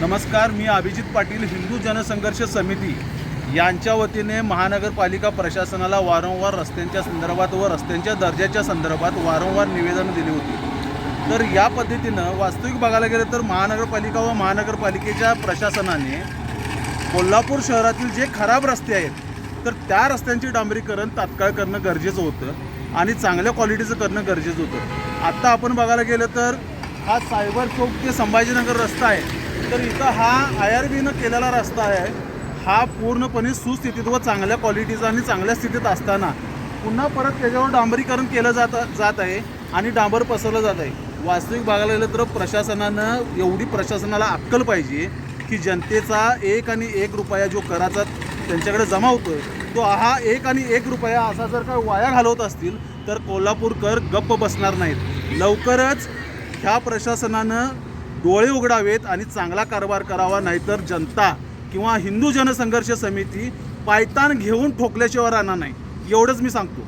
नमस्कार मी अभिजित पाटील हिंदू जनसंघर्ष समिती. यांच्या वतीने महानगरपालिका प्रशासनाला वारंवार रस्त्यांच्या संदर्भात व रस्त्यांच्या दर्जाच्या संदर्भात वारंवार निवेदन दिली होती. तर या पद्धतीनं वास्तविक बघायला गेलं तर महानगरपालिका व महानगरपालिकेच्या प्रशासनाने कोल्हापूर शहरातील जे खराब रस्ते आहेत तर त्या रस्त्यांचे डांबरीकरण तात्काळ करणं गरजेचं होतं आणि चांगल्या क्वालिटीचं करणं गरजेचं होतं. आत्ता आपण बघायला गेलं तर हा सायबर चौक ते संभाजीनगर रस्ता आहे. तर इथं हा आय आर बीनं केलेला रस्ता आहे. हा पूर्णपणे सुस्थितीत व चांगल्या क्वालिटीचा आणि चांगल्या स्थितीत असताना पुन्हा परत त्याच्यावर डांबरीकरण केलं जात जात आहे आणि डांबर पसरलं जात आहे. वास्तविक बघायला गेलं तर प्रशासनानं एवढी प्रशासनाला अक्कल पाहिजे की जनतेचा एक आणि एक रुपया जो कराचा त्यांच्याकडे जमा होतो आहे तो हा एक आणि एक रुपया असा जर का वाया घालवत असतील तर कोल्हापूरकर गप्प बसणार नाहीत. लवकरच ह्या प्रशासनानं डोळे उघडावेत आणि चांगला कारभार करावा नाहीतर जनता किंवा हिंदू जनसंघर्ष समिती पायतान घेऊन ठोकल्याशिवाय राहणार नाही. एवढंच मी सांगतो.